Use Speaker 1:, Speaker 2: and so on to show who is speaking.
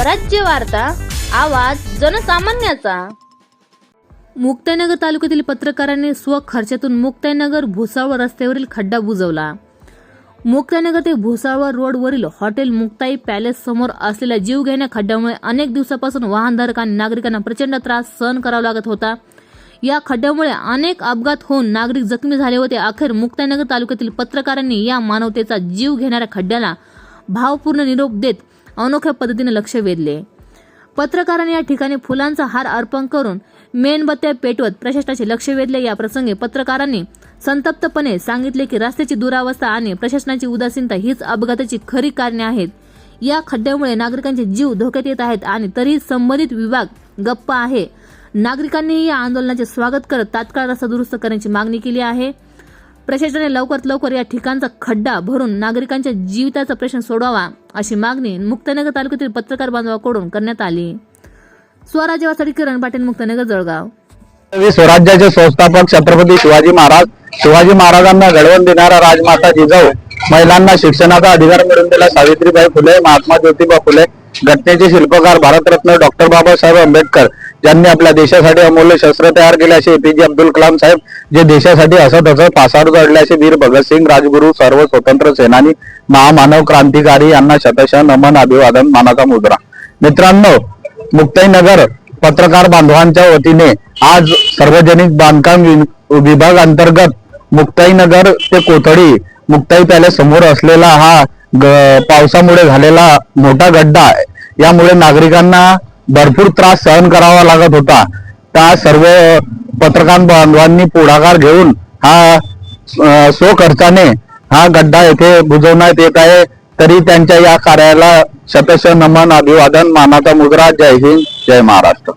Speaker 1: स्वराज्य वार्ता आवाज जनसामान्याचा. मुक्ताईनगर तालुक्यातील पत्रकारांनी स्वखर्चातून मुक्ताईनगर भुसावळ रस्त्यावरील खड्डा बुजवला. मुक्ताईनगर ते भुसावळ रोडवरील हॉटेल मुक्ताई पॅलेस समोर असलेल्या जीवघेण्या खड्ड्यामुळे अनेक दिवसापासून वाहनधारक आणि नागरिकांना प्रचंड त्रास सहन करावा लागत होता. या खड्ड्यामुळे अनेक अपघात होऊन नागरिक जखमी झाले होते. अखेर मुक्ताईनगर तालुक्यातील पत्रकारांनी या मानवतेचा जीव घेणाऱ्या खड्ड्याला भावपूर्ण निरोप देत अनोख्या पद्धतीने लक्ष वेधले. पत्रकारांनी या ठिकाणी फुलांचा हार अर्पण करून मेणबत्त्या पेटवत प्रशासनाचे लक्ष वेधले. या प्रसंगी पत्रकारांनी संतप्तपणे सांगितले की रस्त्याची दुरावस्था आणि प्रशासनाची उदासीनता हीच अपघाताची खरी कारणे आहेत. या खड्ड्यामुळे नागरिकांचे जीव धोक्यात येत आहेत आणि तरीही संबंधित विभाग गप्प आहे. नागरिकांनीही या आंदोलनाचे स्वागत करत तात्काळ रस्ता दुरुस्त करण्याची मागणी केली आहे. प्रशासनाने लवकरात लवकर या ठिकाणचा खड्डा भरून नागरिकांच्या जीविताचा प्रश्न सोडवावा अशी मागणी मुक्तनगर तालुक्यातील पत्रकार बांधवाकडून करण्यात आली. स्वराज्यवासाठी किरण पाटील मुक्तनगर जळगाव.
Speaker 2: स्वराज्याचे संस्थापक छत्रपती शिवाजी महाराज शिवाजी महाराजांना घडवून देणारा राजमाता जिजाऊ महिलांना शिक्षणाचा अधिकार मिळवून दिला. सावित्रीबाई फुले महात्मा ज्योतिबा फुले घटनेचे शिल्पकार भारतरत्न डॉक्टर बाबासाहेब आंबेडकर ज्यांनी आपल्या देशासाठी अमूल्य शस्त्र तयार केले असे एपीजे अब्दुल कलाम साहेब जे देशासाठी असं तसं पासार चढले असे वीर भगतसिंग राजगुरू सर्व स्वतंत्र सेनानी महामानव क्रांतिकारी यांना शतशः नमन अभिवादन मानाचा मुद्रा. मित्रांनो मुक्ताईनगर पत्रकार बांधवांच्या वतीने आज सार्वजनिक बांधकाम विभाग अंतर्गत मुक्ताईनगर ते कोथळी मुक्ताई पॅलेस समोर असलेला हा ग- पावसामुळे झालेला मोठा गड्डा आहे. यामुळे नागरिकांना भरपूर त्रास सहन करावा लागत होता. त्या सर्व पत्रकार बांधवांनी पुढाकार घेऊन हा अं, स्वखर्चाने हा गड्डा येथे बुजवण्यात येत आहे. तरी त्यांच्या या कार्याला शतश नमन अभिवादन मानाचा मुद्रा. जय हिंद जय महाराष्ट्र.